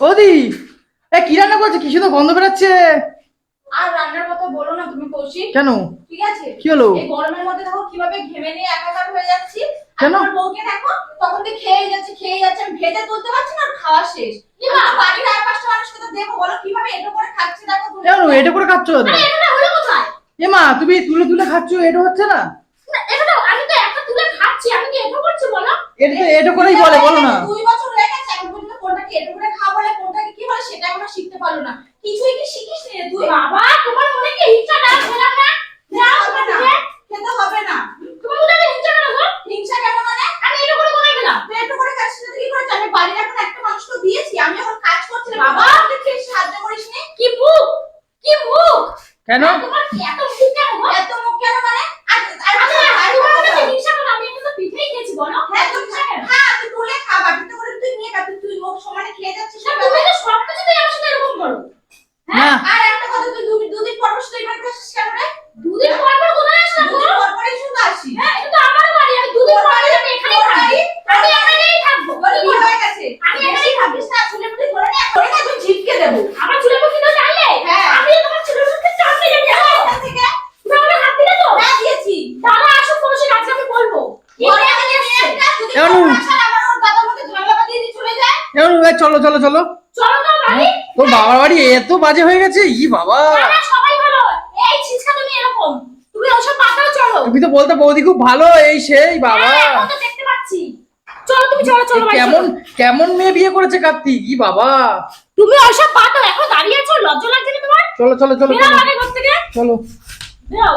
ওদি এ কি রান্না করছে? কি শুধু গন্ধ বেরাচ্ছে? আর রান্নার কথা বলো না তুমি কৌশিক। কেন? ঠিক আছে? কি হলো? এই গরমের মধ্যে দেখো কীভাবে ঘেমে নিয়ে একাকার হয়ে যাচ্ছি। কেন? আমার বউকে দেখো তখন থেকে খেয়ে যাচ্ছে খেয়ে যাচ্ছে। আমি ভেজে তুলতে পারছি না খাওয়া শেষ। তো বাড়ির আর পাঁচটা মানুষকে তো দেখো বলো কীভাবে এটা করে খাচ্ছে দেখো তুমি। কেন? এটা করে খাচ্ছ? আরে এটা হলো কোথায়? এ মা তুমি তুলে তুলে খাচ্ছ এটা হচ্ছে না? না, এটা তো আমি তো একটা তুলে খাচ্ছি আমি কি এটা করছি বলো? এটা তো এটা করেই বলে বলো না। দুই বছর হয়ে গেছে এখন কোনটাকে এটা বলে কোনটাকে কি বলে সেটা এখনও শিখতে পারল না। কিছুই কি শিখিস নি তুই? বাবা তোমার মনে কি ইচ্ছা না খেলাম না। না হবে না খেতে হবে না। তোমার মনে কি হিংসা কেন গো? হিংসা কেন মানে? আমি এটা করে কোথায় গেলাম তুই এটা করে কাজ সেটা কি করেছ আমি বাড়ির এখন একটা মানুষকে দিয়েছি আমি এখন কাজ করছিলাম বাবা! ঠিক সাহায্য করিস নি? কি মুখ? কি মুখ? কেন? তোমার কি এত মুখ কেন গো? এত মুখ কেন মানে আর আর আর তোমার কাছে হিংসা কেন আমি একটু তো পিঠেই খেয়েছি বলো হ্যাঁ তুমি হ্যাঁ তুই তুলে খাবা তুই করে তুই নিয়ে খা তুই তুই মুখ সমানে খেয়ে যাচ্ছিস না তুমি তো সব কিছুতেই আমার সাথে এরকম করো না। আর একটা কথা তুই দুদিন দুদিন পর পর তুই বাড়িতে আসিস কেন রে দুদিন পর পর কোথায় আসলাম দুদিন পর পরই শুধু আসি হ্যাঁ এটা তো আমারও বাড়ি আমি দুদিন পর পর আমি এখানেই থাকি আমি এখানেই থাকব বলি কি হয়ে গেছে আমি এখানেই থাকিস না চুলে মুঠি ধরে নে ধরে নে তুই ঝিটকে দেব আমার চুলে মুঠি তো জানলে হ্যাঁ আমি তোমার চুলে মুঠি চাপতে যাবি এখান থেকে তুমি আমাকে হাত দিলে তো হ্যাঁ দিয়েছি দাদা আসো কোশি আজকে আমি বলব পরে আমি এসেছি দুদিন কেন? পর আসার আমার ওর দাদার মধ্যে ঝামেলা বাঁধিয়ে দিয়ে চলে চলো চলো। তোর বাবার বাড়ি এত বাজে হয়ে গেছে ই বাবা। তুমি তো বলতে বৌদি খুব ভালো এই সেই বাবা। হ্যাঁ, এখন তো দেখতে পাচ্ছি। চলো চলো চলো কেমন কেমন মেয়ে বিয়ে করেছে কার্তিক? ই বাবা। তুমি ওসব পাতাও এখন দাঁড়িয়ে আছো লজ্জা লাগছে তোমার? চলো চলো চলো চলো। চলো।